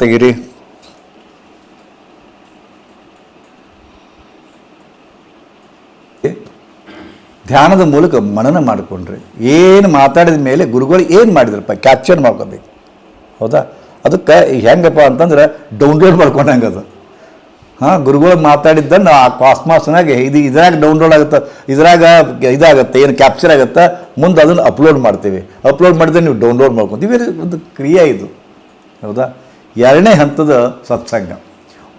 ತೆಗೀರಿ. ಧ್ಯಾನದ ಮೂಲಕ ಮನನ ಮಾಡಿಕೊಂಡ್ರೆ ಏನು ಮಾತಾಡಿದ ಮೇಲೆ ಗುರುಗಳು ಏನು ಮಾಡಿದ್ರಪ್ಪ? ಕ್ಯಾಪ್ಚರ್ ಮಾಡ್ಕೋಬೇಕು. ಹೌದಾ? ಅದಕ್ಕೆ ಹೆಂಗಪ್ಪ ಅಂತಂದ್ರೆ ಡೌನ್ಲೋಡ್ ಮಾಡ್ಕೊಂಡಂಗೆ ಅದು. ಹಾಂ, ಗುರುಗಳು ಮಾತಾಡಿದ್ದನ್ನು ಆ ಕಾಸ್ಮಾಸ್ನಾಗ ಇದು ಇದ್ರಾಗ ಡೌನ್ಲೋಡ್ ಆಗುತ್ತೆ? ಇದ್ರಾಗ ಇದಾಗುತ್ತೆ, ಏನು ಕ್ಯಾಪ್ಚರ್ ಆಗುತ್ತೆ? ಮುಂದೆ ಅದನ್ನು ಅಪ್ಲೋಡ್ ಮಾಡ್ತೀವಿ. ಅಪ್ಲೋಡ್ ಮಾಡಿದ್ರೆ ನೀವು ಡೌನ್ಲೋಡ್ ಮಾಡ್ಕೊತೀವಿ. ಒಂದು ಕ್ರಿಯೆ ಇದು. ಹೌದಾ? ಎರಡನೇ ಹಂತದ ಸತ್ಸಂಗ.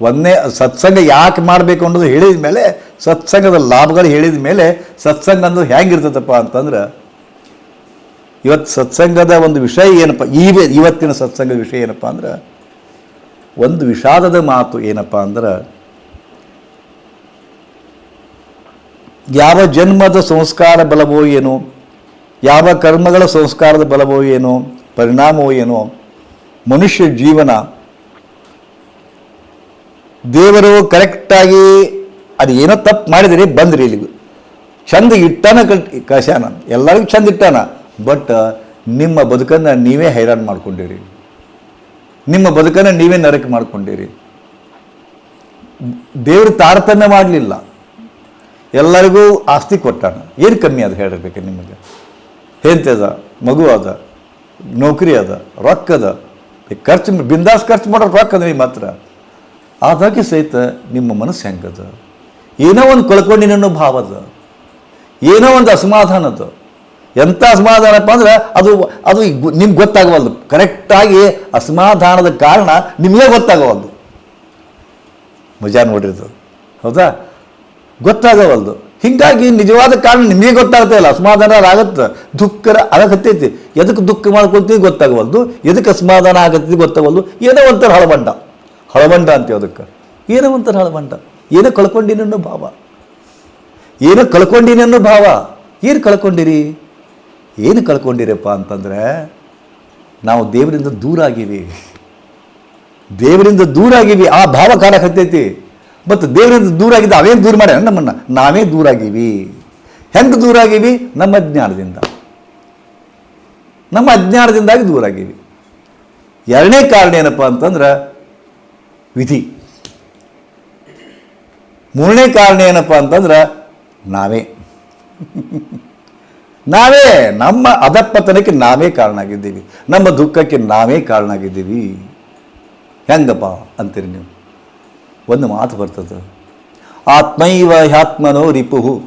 ಒಂದನೇ ಸತ್ಸಂಗ ಯಾಕೆ ಮಾಡಬೇಕು ಅನ್ನೋದು ಹೇಳಿದ ಮೇಲೆ, ಸತ್ಸಂಗದ ಲಾಭಗಳು ಹೇಳಿದ ಮೇಲೆ ಸತ್ಸಂಗ ಅನ್ನೋದು ಹೆಂಗಿರ್ತದಪ್ಪ ಅಂತಂದ್ರೆ ಇವತ್ತು ಸತ್ಸಂಗದ ಒಂದು ವಿಷಯ ಏನಪ್ಪ ಈ ಇವತ್ತಿನ ಸತ್ಸಂಗದ ವಿಷಯ ಏನಪ್ಪ ಅಂದ್ರೆ, ಒಂದು ವಿಷಾದದ ಮಾತು ಏನಪ್ಪ ಅಂದ್ರೆ, ಯಾವ ಜನ್ಮದ ಸಂಸ್ಕಾರ ಬಲವೋ ಏನು, ಯಾವ ಕರ್ಮಗಳ ಸಂಸ್ಕಾರದ ಬಲವೋ ಏನು, ಪರಿಣಾಮವೋ ಏನೋ ಮನುಷ್ಯ ಜೀವನ ದೇವರು ಕರೆಕ್ಟಾಗಿ ಅದು ಏನೋ ತಪ್ಪು ಮಾಡಿದಿರಿ ಬಂದ್ರಿ ಇಲ್ಲಿಗೆ. ಚಂದ ಇಟ್ಟಾನ ಕಶಾನ. ಎಲ್ಲರಿಗೂ ಚಂದ ಇಟ್ಟಾನ. ಬಟ್ ನಿಮ್ಮ ಬದುಕನ್ನು ನೀವೇ ಹೈರಾಣ್ ಮಾಡ್ಕೊಂಡಿರಿ. ನಿಮ್ಮ ಬದುಕನ್ನು ನೀವೇ ನರಕ ಮಾಡ್ಕೊಂಡಿರಿ. ದೇವರು ತಾರತಮ್ಯ ಮಾಡಲಿಲ್ಲ. ಎಲ್ಲರಿಗೂ ಆಸ್ತಿ ಕೊಟ್ಟಾನ. ಏನು ಕಮ್ಮಿ ಅದು ಹೇಳಿರ್ಬೇಕು ನಿಮಗೆ? ಹೆಂಡತಿ ಅದ, ಮಗು ಅದ, ನೌಕರಿ ಅದ, ರೊಕ್ಕ ಅದ ಖರ್ಚು ಬಿಂದಾಸ್ ಖರ್ಚು ಮಾಡೋ ರೊಕ್ಕ ನೀವು ಮಾತ್ರ ಆದಾಗೆ ಸಹಿತ ನಿಮ್ಮ ಮನಸ್ಸು ಹೆಂಗದ? ಏನೋ ಒಂದು ಕಳ್ಕೊಂಡಿನ ಅನ್ನೋ ಭಾವ ಅದ ಏನೋ ಒಂದು ಅಸಮಾಧಾನ ಅದ ಎಂಥ ಅಸಮಾಧಾನಪ್ಪ ಅಂದ್ರೆ ಅದು ಅದು ನಿಮ್ಗೆ ಗೊತ್ತಾಗವಲ್ದು. ಕರೆಕ್ಟಾಗಿ ಅಸಮಾಧಾನದ ಕಾರಣ ನಿಮಗೆ ಗೊತ್ತಾಗವಲ್ದು. ಮಜಾ ನೋಡಿರೋದು. ಹೌದಾ? ಗೊತ್ತಾಗವಲ್ದು. ಹೀಗಾಗಿ ನಿಜವಾದ ಕಾರಣ ನಿಮಗೆ ಗೊತ್ತಾಗ್ತಾ ಇಲ್ಲ. ಅಸಮಾಧಾನ ಆಗತ್ತೆ. ದುಃಖ ಆಗತ್ತೈತಿ ಎದಕ್ಕೆ ದುಃಖ ಮಾಡ್ಕೊಳ್ತೀವಿ ಗೊತ್ತಾಗವಲ್ದು. ಎದಕ್ಕೆ ಅಸಮಾಧಾನ ಆಗತ್ತೀವಿ ಗೊತ್ತಾಗವಲ್ದು. ಏನೋ ಒಂಥರ ಹಳಬಂಡ. ಹಳಬಂಡ ಅಂತೀವಿ ಅದಕ್ಕೆ. ಏನೋ ಒಂಥರ ಹಳಬಂಡ. ಏನೋ ಕಳ್ಕೊಂಡಿನಿ ಅನ್ನೋ ಭಾವ. ಏನೋ ಕಳ್ಕೊಂಡೀನಿ ಅನ್ನೋ ಭಾವ. ಏನು ಕಳ್ಕೊಂಡಿರಿ? ಏನು ಕಳ್ಕೊಂಡಿರಪ್ಪ ಅಂತಂದರೆ ನಾವು ದೇವರಿಂದ ದೂರ ಆಗಿವಿ ದೇವರಿಂದ ದೂರ ಆಗಿವಿ ಆ ಭಾವ ಕಾಡಕತ್ತೈತಿ ಮತ್ತು ದೇವರಿಂದ ದೂರ ಆಗಿದ್ದ ಅವೇನು ದೂರ ಮಾಡ್ಯಾನ? ನಮ್ಮನ್ನು. ನಾವೇ ದೂರ ಆಗೀವಿ ಹೆಂಗೆ ದೂರ ಆಗೀವಿ ನಮ್ಮ ಅಜ್ಞಾನದಿಂದ. ನಮ್ಮ ಅಜ್ಞಾನದಿಂದಾಗಿ ದೂರ ಆಗೀವಿ ಎರಡನೇ ಕಾರಣ ಏನಪ್ಪ ಅಂತಂದ್ರೆ ವಿಧಿ. ಮೂರನೇ ಕಾರಣ ಏನಪ್ಪ ಅಂತಂದ್ರೆ ನಾವೇ. ನಾವೇ. ನಮ್ಮ ಅಧಪ್ಪತನಕ್ಕೆ ನಾವೇ ಕಾರಣ ಆಗಿದ್ದೀವಿ ನಮ್ಮ ದುಃಖಕ್ಕೆ ನಾವೇ ಕಾರಣ ಆಗಿದ್ದೀವಿ ಹೆಂಗಪ್ಪ ಅಂತೀರಿ ನೀವು? ಒಂದು ಮಾತು ಬರ್ತದೆ. ಆತ್ಮೈವ ಹ್ಯಾತ್ಮನೋ ರಿಪುಹು.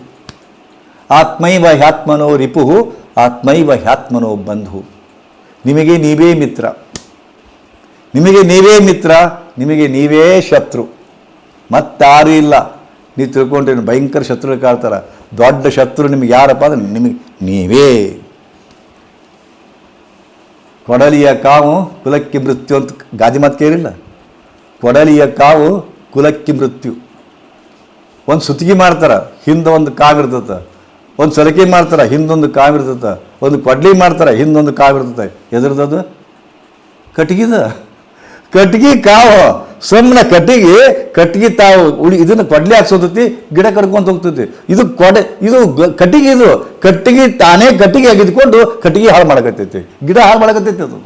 ಆತ್ಮೈವ ಹ್ಯಾತ್ಮನೋ ರಿಪುಹು, ಆತ್ಮೈವ ಹ್ಯಾತ್ಮನೋ ಬಂಧು. ನಿಮಗೆ ನೀವೇ ಮಿತ್ರ. ನಿಮಗೆ ನೀವೇ ಮಿತ್ರ, ನಿಮಗೆ ನೀವೇ ಶತ್ರು. ಮತ್ತಾರೂ ಇಲ್ಲ. ನೀವು ತಿಳ್ಕೊಂಡ್ರೆ ಭಯಂಕರ ಶತ್ರು ಕಾಡ್ತಾರ ದೊಡ್ಡ ಶತ್ರು ನಿಮಗೆ ಯಾರಪ್ಪ ಅಂದ್ರೆ ನಿಮಗೆ ನೀವೇ. ಕೊಡಲಿಯ ಕಾವು ಕುಲಕ್ಕೆ ಮೃತ್ಯು ಅಂತ ಗಾದಿ ಮಾತು ಕೇಳಿಲ್ಲ. ಕೊಡಲಿಯ ಕಾವು ಕುಲಕ್ಕೆ ಮೃತ್ಯು. ಒಂದು ಸುತ್ತಿಗೆ ಮಾಡ್ತಾರೆ, ಹಿಂದೆ ಒಂದು ಕಾವಿರ್ತದೆ ಒಂದು ಸರಕೆ ಮಾಡ್ತಾರೆ ಹಿಂದೊಂದು ಕಾವಿರ್ತದೆ ಒಂದು ಕೊಡ್ಲಿ ಮಾಡ್ತಾರೆ ಹಿಂದೊಂದು ಕಾವಿರ್ತದೆ ಎದ್ರದದು? ಕಟ್ಗಿದ. ಕಟ್ಗಿ ಕಾವು ಸುಮ್ಮನೆ ಕಟ್ಟಿಗೆ ಕಟ್ಟಿಗೆ ತಾವು ಉಳಿ, ಇದನ್ನು ಕೊಡ್ಲಿ ಹಾಕ್ಸೋತೈತಿ, ಗಿಡ ಕಡ್ಕೊಂತ ಹೋಗ್ತೈತಿ. ಇದು ಕೊಡೆ, ಇದು ಕಟ್ಟಿಗೆ ಇದು. ಕಟ್ಟಿಗೆ ತಾನೇ ಕಟ್ಟಿಗೆ ಆಗಿದ್ಕೊಂಡು ಕಟ್ಟಿಗೆ ಹಾಳು ಮಾಡಕತ್ತೈತಿ. ಗಿಡ ಹಾಳು ಮಾಡಕತ್ತೈತಿ ಅದು.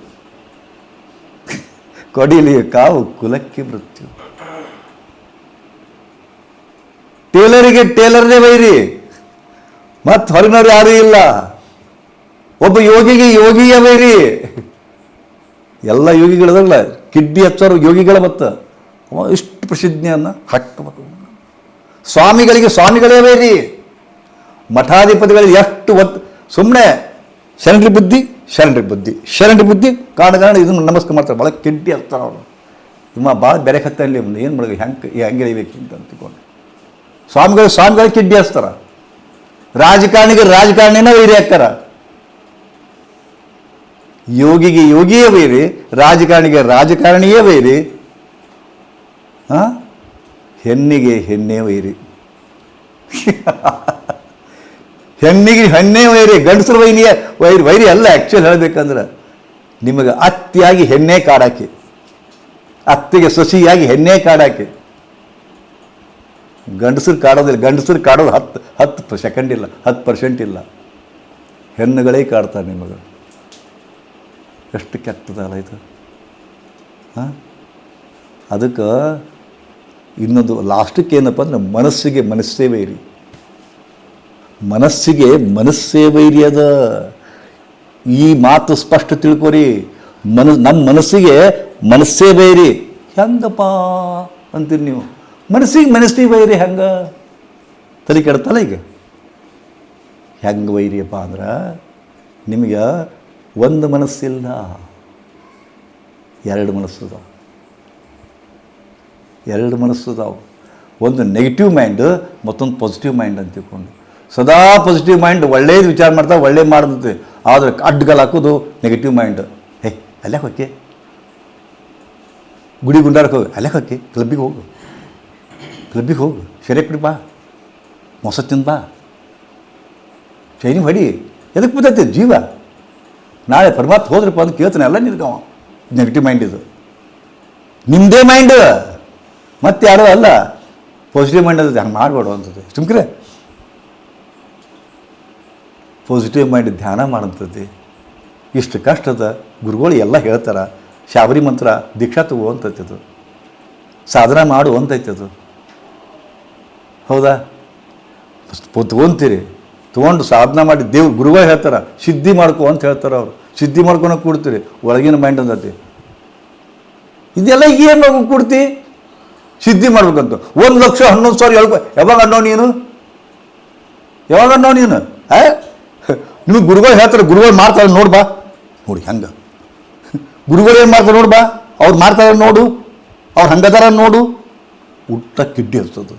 ಕೊಡಿಲಿ ಕಾವು ಕುಲಕ್ಕೆ ಮೃತ್ಯು. ಟೇಲರಿಗೆ ಟೇಲರ್ನೇ ಬೈರಿ. ಮತ್ತು ಹೊರಗಿನವ್ರು ಯಾರೂ ಇಲ್ಲ. ಒಬ್ಬ ಯೋಗಿಗೆ ಯೋಗಿಯ ಬೈರಿ. ಎಲ್ಲ ಯೋಗಿಗಳದಲ್ಲ ಕಿಡ್ಡಿ ಹಚ್ಚೋರು ಯೋಗಿಗಳ ಮತ್ತು. ಇಷ್ಟು ಪ್ರಸಿದ್ಧಿಯನ್ನು ಹಕ್ಕ ಸ್ವಾಮಿಗಳಿಗೆ ಸ್ವಾಮಿಗಳೇ ಬೈರಿ. ಮಠಾಧಿಪತಿಗಳಿಗೆ ಎಷ್ಟು ಒತ್ತು ಸುಮ್ಮನೆ ಶರಣರಿ ಬುದ್ಧಿ ಶರಣರಿ ಬುದ್ಧಿ, ಶರಣ್ರಿ ಬುದ್ಧಿ, ಕಾರಣ ಕಾರಣ ಇದನ್ನು ನಮಸ್ಕಾರ ಮಾಡ್ತಾರೆ. ಭಾಳ ಕಿಡ್ಡಿ ಹಚ್ತಾರೆ ಅವರು. ನಿಮ್ಮ ಭಾಳ ಬೆರೆ ಹತ್ತಲ್ಲಿ, ಏನು ಮಾಡೋದು ಹೆಂಗೆ ಹೆಂಗೆ ಇಳಿಬೇಕು ಅಂತ ಅಂದ್ಕೊಂಡು. ಸ್ವಾಮಿಗಳು ಸ್ವಾಮಿಗಳು ಕಿಡ್ಡಿ ಹಚ್ತಾರ. ರಾಜಕಾರಣಿಗೆ ರಾಜಕಾರಣಿನ ವೈರಿ ಹಾಕ್ತಾರ. ಯೋಗಿಗೆ ಯೋಗಿಯೇ ವೈರಿ, ರಾಜಕಾರಣಿಗೆ ರಾಜಕಾರಣಿಯೇ ವೈರಿ? ಹೆಣ್ಣಿಗೆ ಹೆಣ್ಣೇ ವೈರಿ. ಹೆಣ್ಣಿಗೆ ಹೆಣ್ಣೇ ವೈರಿ, ಗಂಡಸರು ವೈನಿಯ ವೈರಿ ವೈರಿ ಅಲ್ಲ ಆ್ಯಕ್ಚುಲಿ ಹೇಳಬೇಕಂದ್ರೆ ನಿಮಗೆ ಅತ್ತಿಯಾಗಿ ಹೆಣ್ಣೆ ಕಾಡಾಕಿ, ಅತ್ತಿಗೆ ಸೊಸಿಯಾಗಿ ಹೆಣ್ಣೆ ಕಾಡಾಕಿ. ಗಂಡಸರು ಕಾಡೋದಿಲ್ಲ, ಗಂಡಸರು ಕಾಡೋದು ಹತ್ತು ಹತ್ತು ಸೆಕೆಂಡ್ ಇಲ್ಲ, ಹತ್ತು ಪರ್ಸೆಂಟ್ ಇಲ್ಲ. ಹೆಣ್ಣುಗಳೇ ಕಾಡ್ತಾರೆ ನಿಮಗೆ. ಎಷ್ಟು ಕೆಟ್ಟದಲ್ಲ ಇದು. ಹಾಂ? ಅದಕ್ಕೆ ಇನ್ನೊಂದು ಲಾಸ್ಟಕ್ಕೆ ಏನಪ್ಪ ಅಂದ್ರೆ ಮನಸ್ಸಿಗೆ ಮನಸ್ಸೇ ಇರಿ. ಮನಸ್ಸಿಗೆ ಮನಸ್ಸೇ ವೈರಿ ಅದ. ಈ ಮಾತು ಸ್ಪಷ್ಟ ತಿಳ್ಕೊರಿ. ಮನ ನಮ್ಮ ಮನಸ್ಸಿಗೆ ಮನಸ್ಸೇ ಬೇರಿ ಹೆಂಗಪ್ಪ ಅಂತೀರಿ ನೀವು? ಮನಸ್ಸಿಗೆ ಮನಸ್ಸಿಗೆ ವೈರಿ ಹೆಂಗೆ? ತಲೆ ಕೆಡ್ತಲ್ಲ ಈಗ. ಹೆಂಗೆ ವೈರಿಯಪ್ಪ ಅಂದ್ರೆ ನಿಮಗೆ ಒಂದು ಮನಸ್ಸಿಲ್ಲ. ಎರಡು ಮನಸ್ಸು ಅದಾವ. ಎರಡು ಮನಸ್ಸು ಅದಾವ. ಒಂದು ನೆಗೆಟಿವ್ ಮೈಂಡ್ ಮತ್ತೊಂದು ಪಾಸಿಟಿವ್ ಮೈಂಡ್ ಅಂತ ತಿಳ್ಕೊಂಡು. ಸದಾ ಪಾಸಿಟಿವ್ ಮೈಂಡ್ ಒಳ್ಳೇದು ವಿಚಾರ ಮಾಡ್ತಾ ಒಳ್ಳೆ ಮಾಡ್ತೈತೆ. ಆದರೆ ಅಡ್ಡಗಲ್ ಹಾಕೋದು ನೆಗೆಟಿವ್ ಮೈಂಡ್ ಹೇ ಅಲ್ಲೇ ಹೋಕೆ ಗುಡಿ ಗುಂಡಾರಕ್ಕೆ ಹೋಗಿ ಅಲ್ಲೇ ಹೋಕೆ ಕ್ಲಬ್ಬಿಗೆ ಹೋಗು. ಕ್ಲಬ್ಬಿಗೆ ಹೋಗು ಶೆರೆ ಕುಡಿ ಬಾ ಮೊಸ ತಿಂದು ಬಾ ಚೈನಿ ಹೊಡಿ ಎದಕ್ಕೆ ಬಿದ್ದೈತೆ ಜೀವ ನಾಳೆ ಪರಮಾತ್ಮ ಹೋದ್ರಪ್ಪ ಅಂತ ಕೇಳ್ತಾನೆ ಎಲ್ಲ ನಿನ್ಗವ ನೆಗೆಟಿವ್ ಮೈಂಡ್ ಇದು ನಿಮ್ಮದೇ ಮೈಂಡ್ ಮತ್ತೆ ಯಾರೋ ಅಲ್ಲ ಪಾಸಿಟಿವ್ ಮೈಂಡ್ ಅದು ಹಂಗೆ ಮಾಡಬೇಡ ಅಂತದ್ದು ಸುಮ್ಕ್ರೆ ಪಾಸಿಟಿವ್ ಮೈಂಡ್ ಧ್ಯಾನ ಮಾಡಂಥದ್ದು ಇಷ್ಟು ಕಷ್ಟದ ಗುರುಗಳು ಎಲ್ಲ ಹೇಳ್ತಾರೆ. ಶಾಬರಿ ಮಂತ್ರ ದೀಕ್ಷಾ ತಗೋ ಅಂತೈತೆ ಅದು. ಸಾಧನ ಮಾಡು ಅಂತೈತೆ ಅದು. ಹೌದಾ? ತೊಗೊಂತೀರಿ ತೊಗೊಂಡು ಸಾಧನ ಮಾಡಿ ದೇವ್ ಗುರುಗಳು ಹೇಳ್ತಾರೆ, ಸಿದ್ಧಿ ಮಾಡ್ಕೊ ಅಂತ ಹೇಳ್ತಾರೆ ಅವರು. ಸಿದ್ಧಿ ಮಾಡ್ಕೊಂಡು ಕೂಡ್ತೀರಿ. ಒಳಗಿನ ಮೈಂಡ್ ಅಂದತಿ ಇದೆಲ್ಲ ಏನು ಕೊಡ್ತಿ? ಸಿದ್ಧಿ ಮಾಡ್ಬೇಕಂತ. ಒಂದು ಲಕ್ಷ, ಹನ್ನೊಂದು ಸಾವಿರ ಹೇಳ್ಕೊ ಯಾವಾಗ ಅನ್ನೋ ನೀನು? ಯಾವಾಗ ಅನ್ನೋ ನೀನು? ಏ ನಿಮಗೆ ಗುರುಗಳು ಹೇಳ್ತಾರೆ, ಗುರುಗಳು ಮಾಡ್ತಾರೆ ನೋಡ್ಬಾ ನೋಡಿ ಹಂಗೆ. ಗುರುಗಳು ಏನು ಮಾಡ್ತಾರೆ ನೋಡ್ಬಾ ಅವ್ರು ಮಾಡ್ತಾರೆ ನೋಡು. ಅವ್ರು ಹಂಗದಾರ ನೋಡು. ಊಟ ಕಿಡ್ಡಿ ಇರ್ತದೆ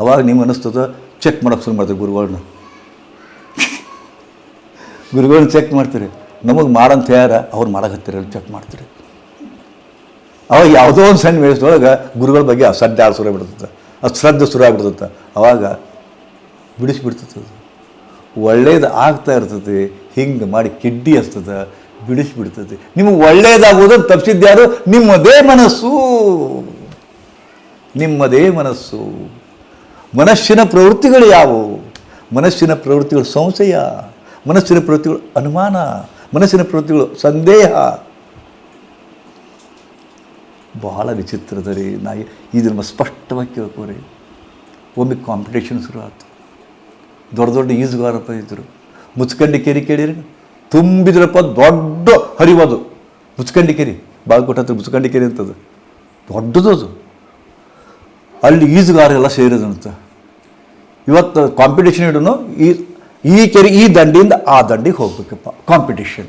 ಅವಾಗ ನಿಮ್ಗೆ ಅನ್ನಿಸ್ತದೆ ಚೆಕ್ ಮಾಡೋಕೆ ಶುರು ಮಾಡ್ತೀರಿ ಗುರುಗಳನ್ನ ಗುರುಗಳನ್ನ ಚೆಕ್ ಮಾಡ್ತೀರಿ. ನಮಗೆ ಮಾಡಂತ ಯಾರ? ಅವ್ರು ಮಾಡಕತ್ತೀರ ಚೆಕ್ ಮಾಡ್ತೀರಿ. ಅವಾಗ ಯಾವುದೋ ಒಂದು ಸಣ್ಣ ವಯಸ್ಸೊಳಗೆ ಗುರುಗಳ ಬಗ್ಗೆ ಅಸಡ್ಡ ಶುರು ಆಗ್ಬಿಡ್ತದೆ. ಅಶ್ರದ್ಧೆ ಶುರು ಆಗ್ಬಿಡ್ತದೆ. ಅವಾಗ ಬಿಡಿಸಿಬಿಡ್ತದೆ ಒಳ್ಳೇದು ಆಗ್ತಾ ಇರ್ತದೆ, ಹಿಂಗೆ ಮಾಡಿ ಕಿಡ್ಡಿ ಹಸ್ತದೆ, ಬಿಡಿಸ್ಬಿಡ್ತದೆ. ನಿಮಗೆ ಒಳ್ಳೇದಾಗುವುದನ್ನು ತಪ್ಪಿಸಿದ್ಯಾರು ನಿಮ್ಮದೇ ಮನಸ್ಸು. ನಿಮ್ಮದೇ ಮನಸ್ಸು. ಮನಸ್ಸಿನ ಪ್ರವೃತ್ತಿಗಳು ಯಾವುವು? ಮನಸ್ಸಿನ ಪ್ರವೃತ್ತಿಗಳು ಸಂಶಯ, ಮನಸ್ಸಿನ ಪ್ರವೃತ್ತಿಗಳು ಅನುಮಾನ, ಮನಸ್ಸಿನ ಪ್ರವೃತ್ತಿಗಳು ಸಂದೇಹ. ಬಹಳ ವಿಚಿತ್ರದ ರೀ ನಾ ಇದನ್ನು ಸ್ಪಷ್ಟವಾಗಿ ಕೇಳ್ಕೋರಿ. ಒಮ್ಮೆ ಕಾಂಪಿಟೇಷನ್ ಶುರು ಆಯ್ತು ದೊಡ್ಡ ದೊಡ್ಡ ಈಜುಗಾರಪ್ಪ ಇದ್ದರು ಮುಚ್ಕಂಡಿ ಕೇರಿ ಕೇಳಿರಿ. ತುಂಬಿದ್ರಪ್ಪ ದೊಡ್ಡ ಹರಿವದು. ಮುಚ್ಕಂಡಿ ಕೇರಿ. ಬಾಗಲಕೋಟೆ ಹತ್ರ ಮುಚ್ಕಂಡಿ ಕೇರಿ ಅಂತದು. ದೊಡ್ಡದು ಅಲ್ಲಿ ಈಜುಗಾರೆಲ್ಲ ಸೇರಿದಂತೆ. ಇವತ್ತು ಕಾಂಪಿಟೇಷನ್ ಇಡೋನು ಈ ಈ ಕೆರೆ, ಈ ದಂಡಿಯಿಂದ ಆ ದಂಡಿಗೆ ಹೋಗ್ಬೇಕಪ್ಪ ಕಾಂಪಿಟೇಷನ್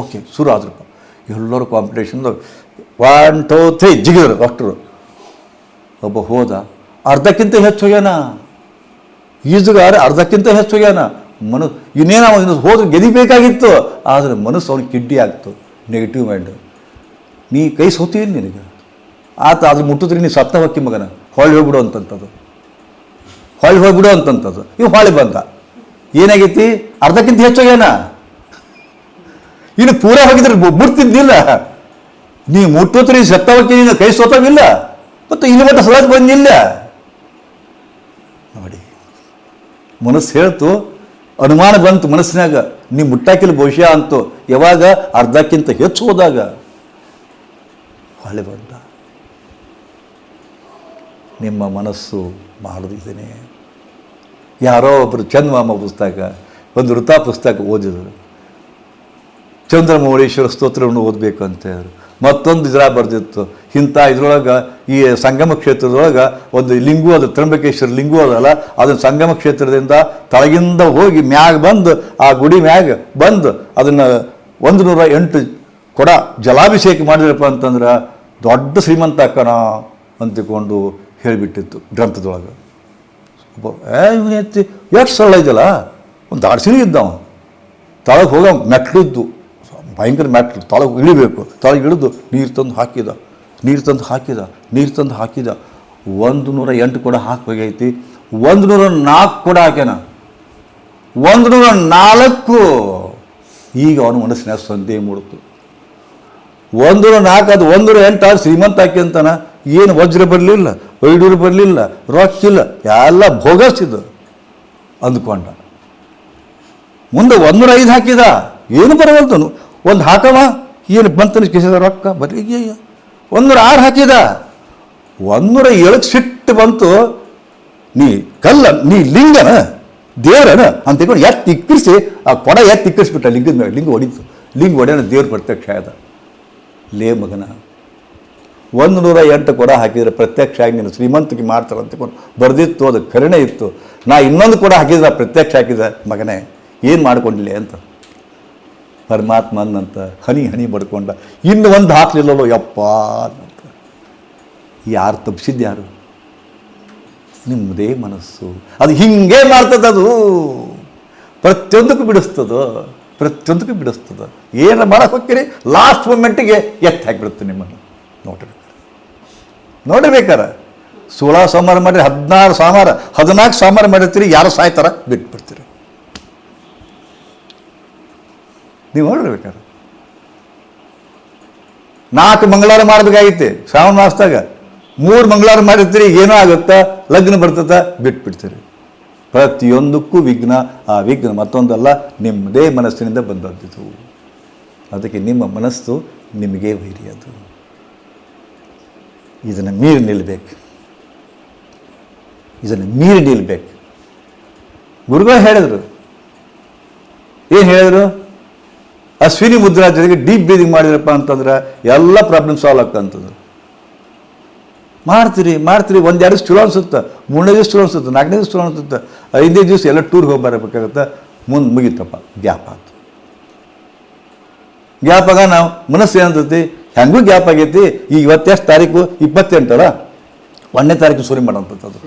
ಓಕೆ ಶುರು ಆದ್ರಪ್ಪ ಎಲ್ಲರೂ ಕಾಂಪಿಟೇಷನ್ದಾಗ ಒನ್ ಟೂ ತ್ರೀ ಜಿಗಿದ್ರು ಡಾಕ್ಟ್ರು ಒಬ್ಬ ಹೋದ, ಅರ್ಧಕ್ಕಿಂತ ಹೆಚ್ಚು ಹೋಗ್ಯಾನ. ಈಜುಗಾರ ಅರ್ಧಕ್ಕಿಂತ ಹೆಚ್ಚು ಹೋಗ್ಯಾನ. ಮನು, ಇನ್ನೇನು ಹೋದ್ರೆ ಗೆದಿಬೇಕಾಗಿತ್ತು. ಆದರೆ ಮನಸ್ಸು ಅವ್ನಿಗೆ ಕಿಡ್ಡಿ ಆಗ್ತು ನೆಗೆಟಿವ್ ಮೈಂಡ್ ನೀ ಕೈ ಸೋತೀನಿ ನಿನಗೆ? ಆತ ಅದ್ರ ಮುಟ್ಟಿದ್ರೆ ನೀ ಸತ್ತ ಹೊಕ್ಕಿ ಮಗನ? ಹೊಳ್ಳಿ ಹೋಗ್ಬಿಡು ಅಂತಂಥದ್ದು ಹೊಳ್ಳಿ ಹೋಗ್ಬಿಡು ಅಂತಂಥದ್ದು ಇವು ಹೊಳ್ಳಿ ಬಂದ. ಏನಾಗೈತಿ? ಅರ್ಧಕ್ಕಿಂತ ಹೆಚ್ಚು ಹೋಗ್ಯಾನ ಇನ್ನು ಪೂರ ಹೋಗಿದ್ರೆ ಬಿಡ್ತಿದ್ದಿಲ್ಲ. ನೀ ಮುಟ್ಟೋತ್ರಿ ಸತ್ತ ಹೋಗಿ ನೀನು ಕೈ ಸೋತವಿಲ್ಲ ಮತ್ತು ಇಲ್ಲಿ ಮಟ್ಟ ಸಲಹೆ ಬಂದಿಲ್ಲ. ನೋಡಿ, ಮನಸ್ಸು ಹೇಳ್ತು, ಅನುಮಾನ ಬಂತು ಮನಸ್ಸಿನಾಗ. ನೀ ಮುಟ್ಟಾಕಿಲ್ಲ ಬಹುಶಃ ಅಂತು. ಯಾವಾಗ? ಅರ್ಧಕ್ಕಿಂತ ಹೆಚ್ಚು ಹೋದಾಗ. ಹೊಳೆ ಬಂದ. ನಿಮ್ಮ ಮನಸ್ಸು ಮಾಡಿದ್ದೀನಿ ಯಾರೋ ಒಬ್ಬರು ಚಂದಮಾಮ ಪುಸ್ತಕ, ಒಂದು ಋತಾ ಪುಸ್ತಕ ಓದಿದರು. ಚಂದ್ರಮೌಳೀಶ್ವರ ಸ್ತೋತ್ರವನ್ನು ಓದಬೇಕು ಅಂತ ಹೇಳಿದ್ರು. ಮತ್ತೊಂದು ಇದ್ರ ಬರ್ದಿತ್ತು. ಇಂಥ ಇದ್ರೊಳಗೆ, ಈ ಸಂಗಮ ಕ್ಷೇತ್ರದೊಳಗೆ ಒಂದು ಲಿಂಗು ಅದು ತ್ರಂಬಕೇಶ್ವರ ಲಿಂಗು ಅದಲ್ಲ, ಅದನ್ನು ಸಂಗಮ ಕ್ಷೇತ್ರದಿಂದ ತಳಗಿಂದ ಹೋಗಿ ಮ್ಯಾಗ ಬಂದು, ಆ ಗುಡಿ ಮ್ಯಾಗ ಬಂದು ಅದನ್ನು ಒಂದು ನೂರ ಎಂಟು ಕೊಡ ಜಲಾಭಿಷೇಕ ಮಾಡಿದ್ರಪ್ಪ ಅಂತಂದ್ರೆ ದೊಡ್ಡ ಶ್ರೀಮಂತ ಅಕ್ಕನ ಅಂತಿಕೊಂಡು ಹೇಳಿಬಿಟ್ಟಿತ್ತು ಗ್ರಂಥದೊಳಗೆ. ಏ, ಇವನು ಎತ್ತಿ ಎಷ್ಟು ಸರಳ ಇದೆಯಲ್ಲ? ಒಂದು ದಾಡ್ಸಿನ ಇದ್ದವ ತಳಗೆ ಹೋಗ, ಮೆಟ್ಲಿದ್ದು. ಭಯಂಕರ ಮೆಟ್ಲು, ತಳಗೆ ಇಳಿಬೇಕು. ತಳಗೆ ಇಳಿದು ನೀರು ತಂದು ಹಾಕಿದ. ನೀರು ತಂದು ಹಾಕಿದ, ನೀರು ತಂದು ಹಾಕಿದ. ಒಂದು ನೂರ ಎಂಟು ಕೂಡ ಹಾಕಿ ಹೋಗೈತಿ. ಒಂದು ನೂರ ನಾಲ್ಕು ಕೂಡ ಹಾಕ್ಯಾನ. ಒಂದು ನೂರ ನಾಲ್ಕು. ಈಗ ಅವನ ಮನಸ್ಸಿನ ಸಂದೇಹ ಮೂಡಿತು ಒಂದು ನೂರ ನಾಲ್ಕು, ಅದು ಒಂದು ನೂರ ಎಂಟು ಆದ್ರೆ ಶ್ರೀಮಂತ ಹಾಕಿ ಅಂತಾನ. ಏನು ವಜ್ರ ಬರಲಿಲ್ಲ. ವೈಡೂರು ಬರಲಿಲ್ಲ ರೊಕ್ಕಿಲ್ಲ ಎಲ್ಲ ಭೋಗಸ್ತಿದ್ದು ಅಂದ್ಕೊಂಡ. ಮುಂದೆ ಒಂದೂರ ಐದು ಹಾಕಿದ, ಏನು ಬರವಲ್ತನು ಒಂದು ಹಾಕವ, ಏನು ಬಂತನ ಕಿಸಿದ ರೊಕ್ಕ, ಬರೀ ಒಂದೂರ ಆರು ಹಾಕಿದ ಒಂದೂರ ಏಳಕ್ಕೆ ಸಿಟ್ಟು ಬಂತು, ನೀ ಕಲ್ಲ, ನೀ ಲಿಂಗನ, ದೇವರನ ಅಂತ ತಿಳ್ಕೊಂಡು ಎತ್ತಿ ಇಕ್ಕಿಸಿ ಆ ಕೊಡ ಎತ್ತಿ ಇಕ್ಕಿಸ್ಬಿಟ್ಟ ಲಿಂಗದ ಮೇಲೆ, ಲಿಂಗ ಹೊಡಿತು ಲಿಂಗ ಹೊಡೆಯೋಣ ದೇವ್ರ ಪ್ರತ್ಯಕ್ಷ ಆದ ಲೇ ಮಗನ. ಒಂದು ನೂರ ಎಂಟು ಕೂಡ ಹಾಕಿದ್ರೆ ಪ್ರತ್ಯಕ್ಷ ಆಗಿ ನೀನು ಶ್ರೀಮಂತಿಗೆ ಮಾಡ್ತಾರೆ ಅಂತ ಬರೆದಿತ್ತು, ಅದು ಕರುಣೆ ಇತ್ತು. ನಾ ಇನ್ನೊಂದು ಕೂಡ ಹಾಕಿದ್ರೆ ಪ್ರತ್ಯಕ್ಷ ಹಾಕಿದ ಮಗನೇ, ಏನು ಮಾಡ್ಕೊಂಡಿಲ್ಲ ಅಂತ. ಪರಮಾತ್ಮ ಅನ್ನಂತ, ಹನಿ ಹನಿ ಬಡ್ಕೊಂಡ ಇನ್ನು ಒಂದು ಹಾಕ್ಲಿಲ್ಲವೋ ಯಪ್ಪ ಅಂತ ಯಾರು ತಪ್ಪಿಸಿದ್ದು ಯಾರು? ನಿಮ್ಮದೇ ಮನಸ್ಸು. ಅದು ಹಿಂಗೆ ಅದು ಪ್ರತಿಯೊಂದಕ್ಕೂ ಬಿಡಿಸ್ತದ ಪ್ರತಿಯೊಂದಕ್ಕೂ ಬಿಡಿಸ್ತದ. ಏನು ಮಾಡಕ್ಕೆ ಹೋಗ್ತೀರಿ? ಲಾಸ್ಟ್ ಮೂಮೆಂಟಿಗೆ ಎತ್ತಿ ಹಾಕಿಬಿಡುತ್ತೆ ನಿಮ್ಮನ್ನು. ನೋಡ್ರಿ. ನೋಡಿರ್ಬೇಕಾರ ಸೋಳ ಸೋಮವಾರ ಮಾಡಿರಿ ಹದಿನಾರು ಸೋಮವಾರ ಹದಿನಾಲ್ಕು ಸೋಮವಾರ ಮಾಡಿರ್ತೀರಿ, ಯಾರು ಸಾಯ್ತಾರ ಬಿಟ್ಬಿಡ್ತೀರಿ. ನೀವು ನೋಡಿರ್ಬೇಕಾರ ನಾಲ್ಕು ಮಂಗಳವಾರ ಮಾಡಬೇಕಾಗಿತ್ತೆ ಶ್ರಾವಣ ಮಾಸದಾಗ. ಮೂರು ಮಂಗಳವಾರ ಮಾಡಿರ್ತೀರಿ, ಏನೋ ಆಗುತ್ತಾ? ಲಗ್ನ ಬರ್ತದ, ಬಿಟ್ಬಿಡ್ತೀರಿ. ಪ್ರತಿಯೊಂದಕ್ಕೂ ವಿಘ್ನ, ಆ ವಿಘ್ನ ಮತ್ತೊಂದಲ್ಲ, ನಿಮ್ಮದೇ ಮನಸ್ಸಿನಿಂದ ಬಂದದ್ದು. ಅದಕ್ಕೆ ನಿಮ್ಮ ಮನಸ್ಸು ನಿಮಗೆ ವೈರಿ ಅದು ಇದನ್ನು ಮೀರಿ ನಿಲ್ಲಬೇಕು ಇದನ್ನು ಮೀರಿ ನಿಲ್ಲಬೇಕು ಗುರುಗಳು ಹೇಳಿದ್ರು. ಏನು ಹೇಳಿದ್ರು? ಅಶ್ವಿನಿ ಮುದ್ರಾ ಜೊತೆಗೆ ಡೀಪ್ ಬ್ರೀದಿಂಗ್ ಮಾಡಿದ್ರಪ್ಪ ಅಂತಂದ್ರೆ ಎಲ್ಲ ಪ್ರಾಬ್ಲಮ್ ಸಾಲ್ವ್ ಆಗ್ತಂತಂದ್ರು ಮಾಡ್ತೀರಿ ಮಾಡ್ತೀರಿ. ಒಂದೆರಡು ದಿವಸ ಚಲೋ ಅನ್ಸುತ್ತೆ. ಮೂರನೇ ದಿವಸ ಚಲೋ ಅನ್ಸುತ್ತೆ. ನಾಲ್ಕನೇ ದಿವಸ ಚಲೋ ಅನ್ಸುತ್ತೆ. ಐದನೇ ದಿವಸ ಎಲ್ಲ ಟೂರ್ಗೆ ಹೋಗಿ ಬರಬೇಕಾಗತ್ತೆ ಮುಂದೆ ಮುಗೀತಪ್ಪ. ಗ್ಯಾಪ್ ಆಯ್ತು ಗ್ಯಾಪಾಗ ನಾವು ಮನಸ್ಸು ಏನಂತೈತಿ? ಹೆಂಗೂ ಗ್ಯಾಪ್ ಆಗೈತಿ? ಈಗ ಇವತ್ತೆಷ್ಟು ತಾರೀಕು? ಇಪ್ಪತ್ತೆಂಟರ ಒಂದನೇ ತಾರೀಕು ಶುರು ಮಾಡೋಂಥದ್ದು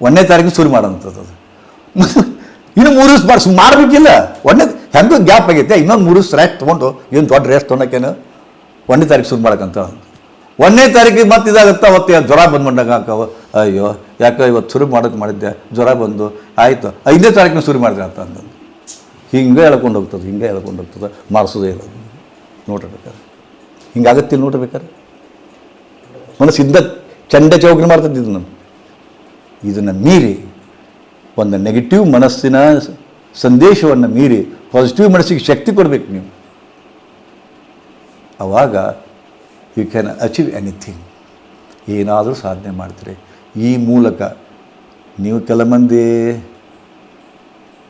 ಒಂದನೇ ತಾರೀಕು ಶುರು ಮಾಡೋಂಥದ್ದು ಇನ್ನು ಮೂರು ದಿವಸ ಮಾಡಿಸ್ ಮಾಡಬೇಕಿಲ್ಲ. ಒಂದನೇ ಹೆಂಗೂ ಗ್ಯಾಪ್ ಆಗೈತೆ? ಇನ್ನೊಂದು ಮೂರು ದಿವಸ ರೆಸ್ಟ್ ತೊಗೊಂಡು ಏನು ದೊಡ್ಡ ರೆಸ್ಟ್ ತೊಗೊಂಡಕ್ಕೇನು ಒಂದನೇ ತಾರೀಕು ಶುರು ಮಾಡಕ್ಕಂತ ಒಂದನೇ ತಾರೀಕಿಗೆ ಮತ್ತೆ ಇದಾಗುತ್ತಾ? ಅವತ್ತು ಜ್ವರ ಬಂದ್ಕೊಂಡಾಗ ಹಾಕವ ಅಯ್ಯೋ, ಯಾಕೆ ಇವತ್ತು ಶುರು ಮಾಡೋಕ್ಕೆ ಮಾಡಿದ್ದೆ. ಜ್ವರ ಬಂದು ಆಯಿತು. ಐದನೇ ತಾರೀಕಿನ ಶುರು ಮಾಡಿದೆ ಅಂತ ಅಂದಂದು ಹಿಂಗೆ ಹೇಳ್ಕೊಂಡು ಹೋಗ್ತದೆ, ಹಿಂಗೆ ಹೇಳ್ಕೊಂಡು ಹೋಗ್ತದೆ. ಮಾಡಿಸೋದೇ ಇಲ್ಲ ನೋಡಿರ್ಬೇಕಾರೆ ಹಿಂಗಾಗತ್ತಿಲ್ಲ ಮನಸ್ಸು ಮನಸ್ಸಿದ್ದ ಚಂಡ ಚೌಕಿ ಮಾಡ್ತದ್ದು ನಾನು ಇದನ್ನು ಮೀರಿ, ಒಂದು ನೆಗೆಟಿವ್ ಮನಸ್ಸಿನ ಸಂದೇಶವನ್ನ ಮೀರಿ ಪಾಸಿಟಿವ್ ಮನಸ್ಸಿಗೆ ಶಕ್ತಿ ಕೊಡಬೇಕು ನೀವು. ಆವಾಗ ಯು ಕ್ಯಾನ್ ಅಚೀವ್ ಎನಿಥಿಂಗ್ ಏನಾದರೂ ಸಾಧನೆ ಮಾಡ್ತೀರಿ. ಈ ಮೂಲಕ ನೀವು ಕೆಲ ಮಂದಿ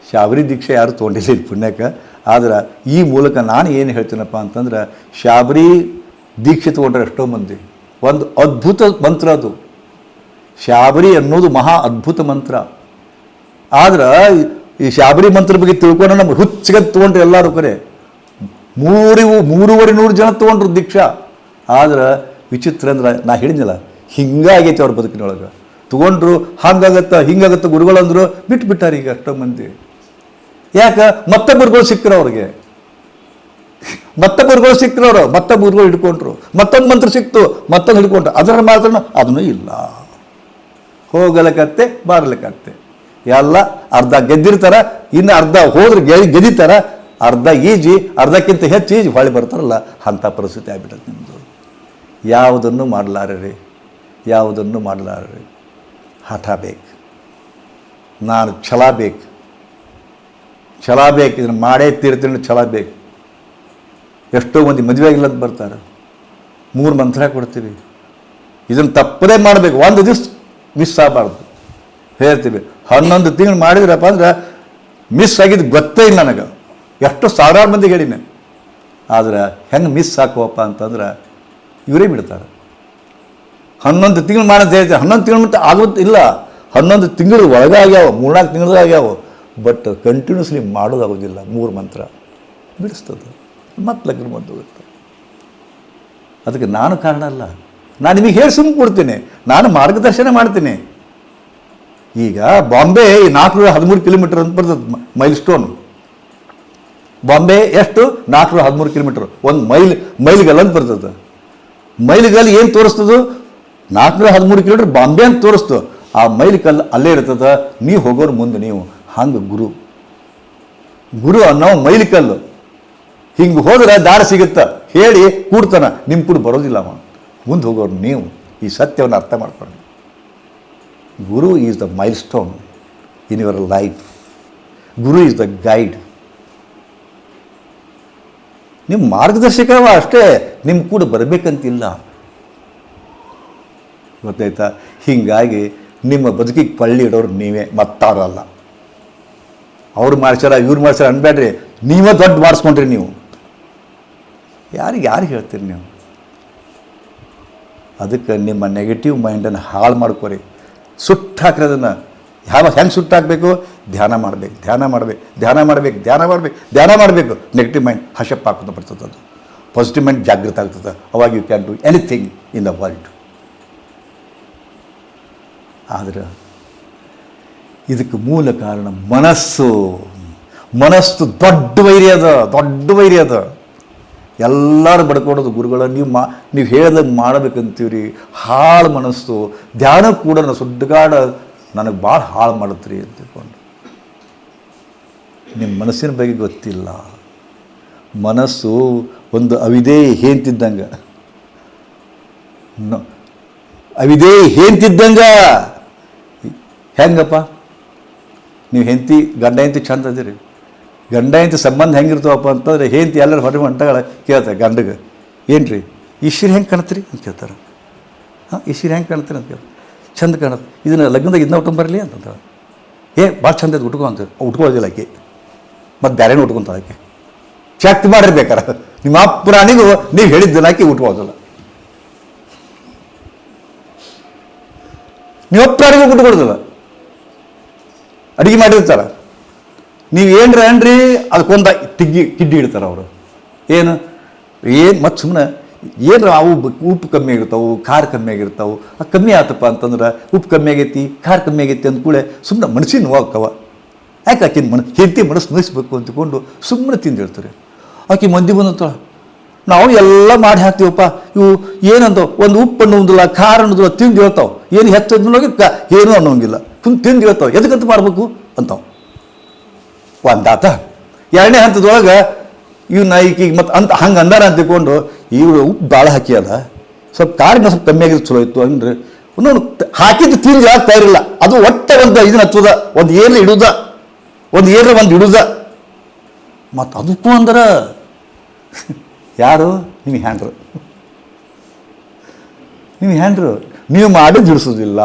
ಶಾಬರಿ ದೀಕ್ಷೆ ಯಾರು ತೊಗೊಂಡಿಲ್ಲ ಪುಣ್ಯಕ್ಕೆ? ಆದ್ರೆ ಈ ಮೂಲಕ ನಾನು ಏನು ಹೇಳ್ತೀನಪ್ಪ ಅಂತಂದ್ರೆ ಶಾಬರಿ ದೀಕ್ಷೆ ತಗೊಂಡ್ರೆ ಎಷ್ಟೋ ಮಂದಿ. ಒಂದು ಅದ್ಭುತ ಮಂತ್ರ ಅದು. ಶಾಬರಿ ಅನ್ನೋದು ಮಹಾ ಅದ್ಭುತ ಮಂತ್ರ. ಆದ್ರೆ ಈ ಶಾಬರಿ ಮಂತ್ರ ಬಗ್ಗೆ ತಿಳ್ಕೊಂಡು ನಮ್ಗೆ ಹುಚ್ಚಿಗೆ ತೊಗೊಂಡ್ರು ಎಲ್ಲರೂ ಕರೆ. ಮೂರು ಮೂರುವರೆ ನೂರು ಜನ ತಗೊಂಡ್ರು ದೀಕ್ಷಾ. ಆದ್ರೆ ವಿಚಿತ್ರ ಅಂದ್ರೆ ನಾ ಹೇಳಿದ್ನಲ್ಲ, ಹಿಂಗಾಗೈತೆ ಅವ್ರ ಬದುಕಿನೊಳಗೆ. ತೊಗೊಂಡ್ರು ಹಂಗಾಗತ್ತ ಹಿಂಗಾಗತ್ತ ಗುರುಗಳಂದ್ರು ಬಿಟ್ಟು ಈಗ ಎಷ್ಟೋ ಮಂದಿ. ಯಾಕೆ? ಮತ್ತೆ ಗುರುಗಳು ಸಿಕ್ಕರು ಅವ್ರಿಗೆ. ಮತ್ತೆ ಗುರುಗಳು ಸಿಕ್ಕರು ಅವರು. ಮತ್ತೆ ಗುರುಗಳು ಹಿಡ್ಕೊಂಡ್ರು. ಮತ್ತೊಂದು ಮಂತ್ರ ಸಿಕ್ತು. ಮತ್ತೊಂದು ಹಿಡ್ಕೊಂಡ್ರು. ಅದರ ಮಾತ್ರ ಅದನ್ನು ಇಲ್ಲ. ಹೋಗಲಕತ್ತೆ, ಬಾರ್ಲಕತ್ತೆ. ಎಲ್ಲ ಅರ್ಧ ಗೆದ್ದಿರ್ತಾರ, ಇನ್ನು ಅರ್ಧ ಹೋದ್ರೆ ಗೆದಿ ಗೆದಿತಾರ, ಅರ್ಧ ಈಜಿ, ಅರ್ಧಕ್ಕಿಂತ ಹೆಚ್ಚು ಈಜಿ ಹೊಳೆ ಬರ್ತಾರಲ್ಲ ಅಂಥ ಪರಿಸ್ಥಿತಿ ಆಗ್ಬಿಟ್ಟದೆ ನಿಮ್ಮದು ಯಾವುದನ್ನು ಮಾಡಲಾರ್ರಿ? ಯಾವುದನ್ನು ಮಾಡಲಾರ್ರಿ? ಹಠ ಬೇಕು. ನಾನು ಛಲ ಬೇಕು. ಛಲ ಬೇಕು, ಇದನ್ನು ಮಾಡೇ ತೀರ್ತೀನಿ ಛಲ ಬೇಕು. ಎಷ್ಟೋ ಮಂದಿ ಮದುವೆ ಆಗಿಲ್ಲ ಅಂತ ಬರ್ತಾರೆ. ಮೂರು ಮಂತ್ರ ಕೊಡ್ತೀವಿ. ಇದನ್ನು ತಪ್ಪದೇ ಮಾಡಬೇಕು. ಒಂದು ದಿವಸ ಮಿಸ್ ಆಗಬಾರ್ದು. ಹೇಳ್ತೀವಿ, ಹನ್ನೊಂದು ತಿಂಗಳು ಮಾಡಿದ್ರಪ್ಪ ಅಂದ್ರೆ ಮಿಸ್ ಆಗಿದ್ದು ಗೊತ್ತೇ ಇಲ್ಲ ನನಗೆ. ಎಷ್ಟು ಸಾವಿರಾರು ಮಂದಿ ಹೇಳಿನಿ ಆದ್ರೆ ಹೆಂಗೆ ಮಿಸ್ ಹಾಕುವಪ್ಪ ಅಂತಂದ್ರೆ ಇವರೇ ಬಿಡ್ತಾರೆ. ಹನ್ನೊಂದು ತಿಂಗಳು ಮಾಡೋದು ಹೇಳ್ತೀವಿ, ಹನ್ನೊಂದು ತಿಂಗಳು ಮತ್ತೆ ಆಗುತ್ತಿಲ್ಲ ಹನ್ನೊಂದು ತಿಂಗಳು ಒಳಗಾಗ್ಯಾವ, ಮೂರ್ನಾಲ್ಕು ತಿಂಗಳು ಆಗ್ಯಾವ ಬಟ್ ಕಂಟಿನ್ಯೂಸ್ಲಿ ಮಾಡೋದಾಗೋದಿಲ್ಲ, ಮೂರು ಮಂತ್ರ. ಬಿಡಿಸ್ತದೆ. ಮತ್ತೆ ಲಗ್ನ ಬಂದು ಹೋಗುತ್ತೆ. ಅದಕ್ಕೆ ನಾನು ಕಾರಣ ಅಲ್ಲ. ನಾನು ನಿಮಗೆ ಹೇಳಿ ಸುಮ್ಮನೆ ಕೊಡ್ತೀನಿ. ನಾನು ಮಾರ್ಗದರ್ಶನ ಮಾಡ್ತೀನಿ. ಈಗ ಬಾಂಬೆ ನಾಲ್ಕುನೂರ ಹದಿಮೂರು ಕಿಲೋಮೀಟರ್ ಅಂತ ಬರ್ತದೆ ಮೈಲ್ ಸ್ಟೋನು ಬಾಂಬೆ ಎಷ್ಟು? ನಾಲ್ಕುನೂರ ಹದಿಮೂರು ಕಿಲೋಮೀಟರ್. ಒಂದು ಮೈಲ್, ಮೈಲ್ಗಲ್ ಅಂತ ಬರ್ತದೆ. ಮೈಲ್ಗಲ್ ಏನು ತೋರಿಸ್ತದು? ನಾಲ್ಕುನೂರ ಹದಿಮೂರು ಕಿಲೋಮೀಟರ್ ಬಾಂಬೆ ಅಂತ ತೋರಿಸ್ತು ಆ ಮೈಲ್ ಕಲ್ಲು ಅಲ್ಲೇ ಇರ್ತದೆ. ನೀವು ಹೋಗೋರು ಮುಂದೆ ನೀವು. ಹಂಗೆ ಗುರು. ಗುರು ಅನ್ನೋ ಮೈಲಿಕಲ್ಲು. ಹಿಂಗೆ ಹೋದ್ರೆ ದಾರಿ ಸಿಗುತ್ತ. ಹೇಳಿ ಕೂಡ್ತಾನ ನಿಮ್ಮ ಕೂಡ ಬರೋದಿಲ್ಲ ಅವನು ಮುಂದೆ ಹೋಗೋರು ನೀವು, ಈ ಸತ್ಯವನ್ನು ಅರ್ಥ ಮಾಡ್ಕೊಂಡು guru is the milestone in your life. Guru is the guide. ನಿಮ್ಮ ಮಾರ್ಗದರ್ಶಕವ ಅಷ್ಟೇ ನಿಮ್ಮ ಕೂಡ ಬರಬೇಕಂತಿಲ್ಲ. ಗೊತ್ತಾಯ್ತಾ? ಹೀಗಾಗಿ ನಿಮ್ಮ ಬದುಕಿಗೆ ಪಳ್ಳಿ ಇಡೋರು ನೀವೇ ಮತ್ತಾರಲ್ಲ. ಅವ್ರು ಮಾಡ್ಸ್ಯಾರ, ಇವ್ರು ಮಾಡ್ಸ್ಯಾರ ಅನ್ಬೇಡ್ರಿ ನೀವೇ ದೊಡ್ಡ ಮಾಡಿಸ್ಕೊಂಡ್ರಿ ನೀವು. ಯಾರಿಗೆ ಯಾರು ಹೇಳ್ತೀರಿ ನೀವು? ಅದಕ್ಕೆ ನಿಮ್ಮ ನೆಗೆಟಿವ್ ಮೈಂಡನ್ನು ಹಾಳು ಮಾಡ್ಕೊರಿ. ಸುಟ್ಟು ಹಾಕ್ರಿ ಅದನ್ನು. ಯಾವ ಹೆಂಗೆ ಸುಟ್ಟು ಹಾಕಬೇಕು? ಧ್ಯಾನ ಮಾಡಬೇಕು ಧ್ಯಾನ ಮಾಡಬೇಕು ಧ್ಯಾನ ಮಾಡಬೇಕು ಧ್ಯಾನ ಮಾಡಬೇಕು ಧ್ಯಾನ ಮಾಡಬೇಕು. ನೆಗೆಟಿವ್ ಮೈಂಡ್ ಹಶಪ್ ಹಾಕೋದು ಬರ್ತದೆ ಅದು. ಪಾಸಿಟಿವ್ ಮೈಂಡ್ ಜಾಗೃತ ಆಗ್ತದೆ. ಅವಾಗ you can do anything in the world ಆದರೆ ಇದಕ್ಕೆ ಮೂಲ ಕಾರಣ ಮನಸ್ಸು. ಮನಸ್ಸು ದೊಡ್ಡ ವೈರಿ ಅದ, ದೊಡ್ಡ ವೈರಿ ಅದ. ಎಲ್ಲರೂ ಬಡ್ಕೊಡೋದು ಗುರುಗಳ, ನೀವು ಮಾ, ನೀವು ಹೇಳ್ದಂಗೆ ಮಾಡಬೇಕಂತೀವ್ರಿ. ಹಾಳು ಮನಸ್ಸು. ಧ್ಯಾನ ಕೂಡ ನಾನು ಸುಡ್ಗಾಡ, ನನಗೆ ಭಾಳ ಹಾಳು ಮಾಡುತ್ತೀರಿ ಅಂತ ತಿಳ್ಕೊಂಡು ನಿಮ್ಮ ಮನಸ್ಸಿನ ಬಗ್ಗೆ ಗೊತ್ತಿಲ್ಲ. ಮನಸ್ಸು ಒಂದು ಅವಿದೇಯ ಹೇಂತಿದ್ದಂಗೆ. ಅವಿದೇಯ ಹೇಂತಿದ್ದಂಗ. ಹೆಂಗಪ್ಪ? ನೀವು ಹೆಂಡತಿ, ಗಂಡ, ಹೆಂಡತಿ ಚಂದ ಅದಿರಿ. ಗಂಡ, ಹೆಂಡತಿ ಸಂಬಂಧ ಹೆಂಗಿರ್ತಾವಪ್ಪ ಅಂತಂದ್ರೆ ಹೆಂಡತಿ ಎಲ್ಲರೂ ಹೊರಗೆ ಹೊಂಟಗಳ ಕೇಳ್ತಾರೆ ಗಂಡಗೆ. ಏನು ರೀ ಇಶ್ರಿ ಹೆಂಗೆ ಕಾಣ್ತೀರಿ ಅಂತ ಕೇಳ್ತಾರೆ. ಹಾಂ ಇಶ್ರಿ ಹೆಂಗೆ ಕಾಣ್ತೀರಿ ಅಂತ ಕೇಳ್ತಾರೆ. ಚಂದ ಕಾಣತ್ತೆ. ಇದನ್ನು ಲಗ್ನದಾಗ ಇದನ್ನ ಉಟ್ಕೊಂಡ್ ಬರಲಿ ಅಂತಂದ ಏ, ಭಾಳ ಚಂದ ಅದು ಉಟ್ಕೊ ಅಂತ. ಉಟ್ಕೊಳ್ಳೋದಿಲ್ಲ ಆಕೆ. ಮತ್ತು ಬೇರೆನೂ ಉಟ್ಕೊಂತ ಆಕೆ. ಶಕ್ತಿ ಮಾಡಿರ್ಬೇಕಾರ. ನಿಮ್ಮ ಅಪ್ಪರಾಣಿಗೂ ನೀವು ಹೇಳಿದ್ದನ್ನ ಆಕೆ ಉಟ್ಕೊಳ್ಳೋದಿಲ್ಲ. ನೀವು ಅಪ್ಪರಾಣಿಗೂ ಉಟ್ಕೊಳ್ಳೋದಿಲ್ಲ ಅಡುಗೆ ಮಾಡಿರ್ತಾರೆ. ನೀವು ಏನ್ರ ಅನ್ರಿ? ಅದಕ್ಕೊಂದು ತಿಗ್ಗಿ, ಕಿಡ್ಡಿ ಇಡ್ತಾರೆ ಅವರು. ಏನು? ಏನು ಮತ್ತು ಸುಮ್ಮನೆ ಏನು ಅವು ಉಪ್ಪು ಕಮ್ಮಿ ಆಗಿರ್ತಾವೆ, ಖಾರ ಕಮ್ಮಿ ಆಗಿರ್ತಾವೆ. ಆ ಕಮ್ಮಿ ಆತಪ್ಪ ಅಂತಂದ್ರೆ ಉಪ್ಪು ಕಮ್ಮಿ ಆಗೈತಿ, ಖಾರ ಕಮ್ಮಿ ಆಗೈತಿ ಅಂದ್ಕೂಳೆ ಸುಮ್ಮನೆ ಮನಸ್ಸಿನ ನೋವಾಕವ ಯಾಕೆ ಆಕಿನ ಮನ ಹೆಂಡತಿ ಮನಸ್ಸು ನೋಯಿಸ್ಬೇಕು ಅಂತಕೊಂಡು ಸುಮ್ಮನೆ ತಿಂದಿರ್ತಾರೆ. ಆಕೆ ಮಂದಿ ಬಂದಂತ ನಾವು ಎಲ್ಲ ಮಾಡಿ ಹಾಕ್ತೀವಪ್ಪ. ಇವು ಏನಂತ ಒಂದು ಉಪ್ಪು ಅನ್ನೋದಿಲ್ಲ ಖಾರ ಅನ್ನೋದಿಲ್ಲ ತಿಂದು ಹೇಳ್ತಾವೆ. ಏನು ಹೆಚ್ಚು ಕ, ಏನೂ ಅನ್ನೋಂಗಿಲ್ಲ. ಸುಮ್ಮನೆ ತಿಂದು ಹೇಳ್ತಾವೆ ಎದಕ್ಕಂತ ಮಾಡಬೇಕು ಅಂತಾವ. ಒಂದಾತ. ಎರಡನೇ ಹಂತದೊಳಗೆ ಇವ್ನ ಈಕಿಗೆ ಮತ್ತು ಅಂತ ಹಂಗೆ ಅಂದಾರ ಅಂತ ತಿಳ್ಕೊಂಡು ಇವರು ಉಪ್ಪು ಭಾಳ ಹಾಕಿಯಲ್ಲ, ಸ್ವಲ್ಪ ಕಾರಿನ ಸ್ವಲ್ಪ ಕಮ್ಮಿ ಆಗಿದ್ದು ಚಲೋ ಇತ್ತು ಅಂದ್ರೆ ಒಂದೊಂದು ಹಾಕಿದ್ದು ತಿಂದು ಆಗ್ತಾ ಇರಲಿಲ್ಲ ಅದು ಒಟ್ಟೆ ಒಂದು ಇದನ್ನ ಹಚ್ಚುದ, ಒಂದು ಏರ್ಲಿ ಇಡುದ, ಒಂದು ಏರ್ಲ ಒಂದು ಇಡುದ. ಮತ್ತು ಅದಕ್ಕೂ ಅಂದ್ರೆ. ಯಾರು? ನಿಮ್ಗೆ ಹ್ಯಾಂಡ್ರು. ನೀವು ಹ್ಯಾಂಡ್ರು. ನೀವು ಮಾಡಿದ್ದು ಹಿಡಿಸೋದಿಲ್ಲ.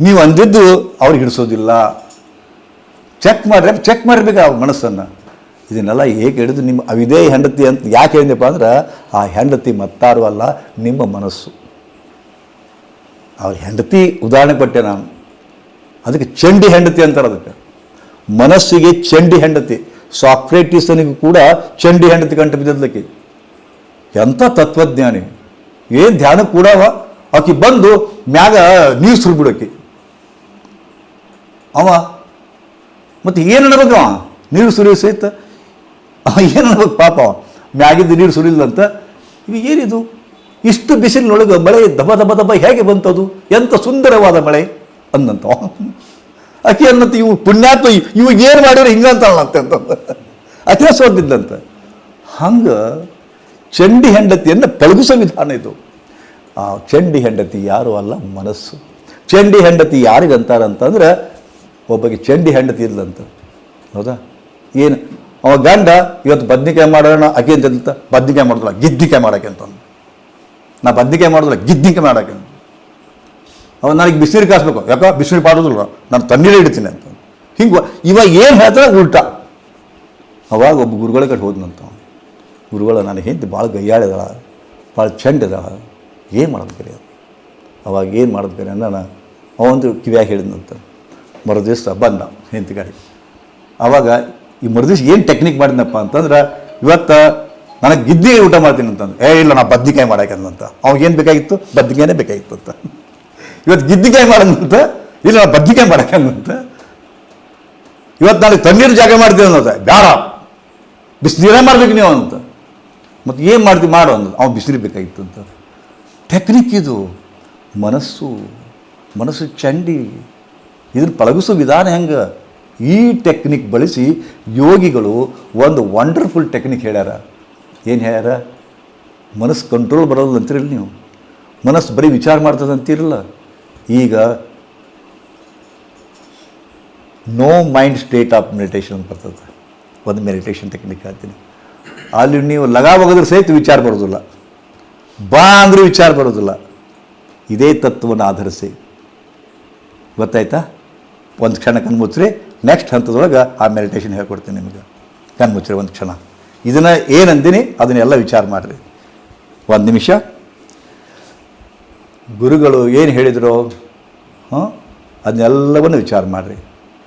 ನೀವು ಅಂದಿದ್ದು ಅವ್ರಿಗೆ ಹಿಡಿಸೋದಿಲ್ಲ. ಚೆಕ್ ಮಾಡ್ರಿ ಚೆಕ್ ಮಾಡಿರ್ಬೇಕು ಅವ್ರ ಮನಸ್ಸನ್ನು. ಇದನ್ನೆಲ್ಲ ಹೇಗೆ ಹಿಡಿದು ನಿಮ್ಮ ಅವಿದೇ ಹೆಂಡತಿ ಅಂತ ಯಾಕೆ ಹೇಳಿದೆಪ್ಪ ಅಂದ್ರೆ, ಆ ಹೆಂಡತಿ ಮತ್ತಾರು ಅಲ್ಲ, ನಿಮ್ಮ ಮನಸ್ಸು. ಅವ್ರ ಹೆಂಡತಿ ಉದಾಹರಣೆ ಕೊಟ್ಟೆ ನಾನು. ಅದಕ್ಕೆ ಚಂಡಿ ಹೆಂಡತಿ ಅಂತಾರೆ ಅದಕ್ಕೆ. ಮನಸ್ಸಿಗೆ ಚಂಡಿ ಹೆಂಡತಿ. ಸಾಕ್ರೇಟಿಸನಿಗೂ ಕೂಡ ಚಂಡಿ ಹೆಂಡತಿ ಕಂಡು ಬಿದ್ದಕ್ಕೆ ಎಂಥ ತತ್ವಜ್ಞಾನಿ. ಏನು ಧ್ಯಾನ ಕೂಡ ಆಕಿ ಬಂದು ಮ್ಯಾಗ ನೀರು ಸುರಿಬಿಡೋಕಿ ಅವ. ಮತ್ತು ಏನು ಅನ್ಬೇಕು ಅವ? ನೀರು ಸುರಿಯೋ ಸಹಿತ. ಅವ ಏನು ಅನ್ಬೇಕು ಪಾಪ ಅವ? ಮ್ಯಾಗಿದ್ದು ನೀರು ಸುರಿಲ್ಲಂತ ಇವು ಏನಿದು? ಇಷ್ಟು ಬಿಸಿಲಿನೊಳಗೆ ಮಳೆ ದಬ ದಬ ದಬ ಹೇಗೆ ಬಂತದು? ಎಂಥ ಸುಂದರವಾದ ಮಳೆ ಅಂದಂತ ಅಕ್ಕಿ ಅನ್ನಂತ, ಇವು ಪುಣ್ಯಾತ್ಮ, ಇವು ಏನು ಮಾಡಿದ್ರೆ ಹಿಂಗಂತಾಳಂತೆ ಅಂತ ಸೋತಿದ್ದಂತ ಹಂಗೆ ಚಂಡಿ ಹೆಂಡತಿಯನ್ನು ಪಳಗಿಸೋ ವಿಧಾನ ಇದು. ಆ ಚಂಡಿ ಹೆಂಡತಿ ಯಾರು ಅಲ್ಲ? ಮನಸ್ಸು. ಚಂಡಿ ಹೆಂಡತಿ ಯಾರಿಗೆ ಅಂತಾರಂತಂದ್ರೆ ಒಬ್ಬಗೆ ಚಂಡಿ ಹೆಂಡತಿ ಇಲ್ಲಂತ ಹೌದಾ? ಏನು? ಅವ ಗಂಡ ಇವತ್ತು ಬದ್ನಿಕಾಯಿ ಮಾಡೋಣ ಆಕೆ ಅಂತ ಬದ್ನಿಕಾಯಿ ಮಾಡೋದಿಲ್ಲ, ಗಿದ್ದಿಕಾಯಿ ಮಾಡೋಕೆ ಅಂತ. ನಾ ಬದ್ನಿಕಾಯಿ ಮಾಡಿದ್ರೆ ಗಿದ್ದಿಕಾಯಿ ಮಾಡೋಕೆ ಅಂತ. ಅವ ನನಗೆ ಬಿಸಿನೀರು ಕಾಸ್ಬೇಕು ಯಾಕೋ ಬಿಸಿನೀರು ಮಾಡೋದಿಲ್ಲ ನಾನು ತಣ್ಣೀರೇ ಇಡ್ತೀನಿ ಅಂತ ಹಿಂಗೆ ಇವಾಗ ಏನು ಹೇಳ್ತಾರೆ ಉಲ್ಟ. ಅವಾಗ ಒಬ್ಬ ಗುರುಗಳ ಕಡೆ ಹೋದ್ನಂತ. ಗುರುಗಳ ನಾನು ಹೆಂಡತಿ ಭಾಳ ಗೈಯಾಳಿದಳ ಭಾಳ ಚಂಡಿದಾಳ, ಏನು ಮಾಡೋದು ಬೇರೆ ಅವಾಗ ಏನು ಮಾಡೋದು ಬೇರೆ ನಾನು ಅವಂದು ಕಿವ್ಯಾಗ ಹೇಳಿದ್ನಂತ. ಮರುದಿವ್ಸ ಬಂದ ಹೆಂಡತಿ ಗಾಡಿ ಅವಾಗ ಈ ಮರುದಿವ್ಸ ಏನು ಟೆಕ್ನಿಕ್ ಮಾಡಿದ್ನಪ್ಪ ಅಂತಂದ್ರೆ ಇವತ್ತು ನನಗೆ ಗಿದ್ದಿ ಊಟ ಮಾಡ್ತೀನಿ ಅಂತಂದು ಏ, ಇಲ್ಲ, ನಾ ಬದ್ನಿಕಾಯಿ ಮಾಡಾಕಂದಂತ ಅವಾಗೇನು ಬೇಕಾಗಿತ್ತು? ಬದ್ನಿಕಾಯಿನೇ ಬೇಕಾಗಿತ್ತು ಅಂತ. ಇವತ್ತು ಗಿದ್ದಿಕಾಯಿ ಮಾಡೋದಂತ ಇಲ್ಲ, ನಾ ಬದ್ನಿಕಾಯಿ ಮಾಡಾಕಂದಂತ ಇವತ್ತು ನಾನು ತಣ್ಣೀರು ಜಾಗ ಮಾಡ್ತೀನಿ ಅನ್ನೋದ. ಬೇಡ ಬಿಸಿನೀರೇ ಮಾಡ್ಬೇಕು ನೀವು ಅಂತ. ಮತ್ತು ಏನು ಮಾಡ್ತೀವಿ ಮಾಡು ಅಂದ ಅವ್ನು ಬಿಸಿನೀರು ಬೇಕಾಗಿತ್ತು ಅಂತ. ಟೆಕ್ನಿಕ್ ಇದು. ಮನಸ್ಸು. ಮನಸ್ಸು ಚಂಡಿ. ಇದನ್ನು ಪಳಗಿಸೋ ವಿಧಾನ ಹೆಂಗೆ? ಈ ಟೆಕ್ನಿಕ್ ಬಳಸಿ ಯೋಗಿಗಳು ಒಂದು ವಂಡರ್ಫುಲ್ ಟೆಕ್ನಿಕ್ ಹೇಳ್ಯಾರ. ಏನು ಹೇಳ್ಯಾರ? ಮನಸ್ಸು ಕಂಟ್ರೋಲ್ ಬರೋದು ಅಂತೀರಲ್ಲ ನೀವು. ಮನಸ್ಸು ಬರೀ ವಿಚಾರ ಮಾಡ್ತದೆ ಅಂತಿರಲ್ಲ. ಈಗ no mind state of meditation ಅಂತ ಬರ್ತದೆ. ಒಂದು ಮೆಡಿಟೇಷನ್ ಟೆಕ್ನಿಕ್ ಹೇಳ್ತೀನಿ ಅಲ್ಲಿ ನೀವು ಲಗ ಸಹಿತ ವಿಚಾರ ಬರೋದಿಲ್ಲ. ಬಾ ಅಂದ್ರೆ ವಿಚಾರ ಬರೋದಿಲ್ಲ. ಇದೇ ತತ್ವವನ್ನು ಆಧರಿಸಿ. ಗೊತ್ತಾಯ್ತಾ? ಒಂದು ಕ್ಷಣ ಕಣ್ಮುಚ್ಚ್ರಿ ನೆಕ್ಸ್ಟ್ ಹಂತದೊಳಗೆ ಆ ಮೆಡಿಟೇಷನ್ ಹೇಳ್ಕೊಡ್ತೀನಿ ನಿಮಗೆ. ಕಣ್ಮುಚ್ಚ್ರಿ ಒಂದು ಕ್ಷಣ. ಇದನ್ನು ಏನಂದಿನಿ? ಅದನ್ನೆಲ್ಲ ವಿಚಾರ ಮಾಡಿರಿ. ಒಂದು ನಿಮಿಷ. ಗುರುಗಳು ಏನು ಹೇಳಿದರು? ಹಾಂ ಅದನ್ನೆಲ್ಲವನ್ನು ವಿಚಾರ ಮಾಡಿರಿ.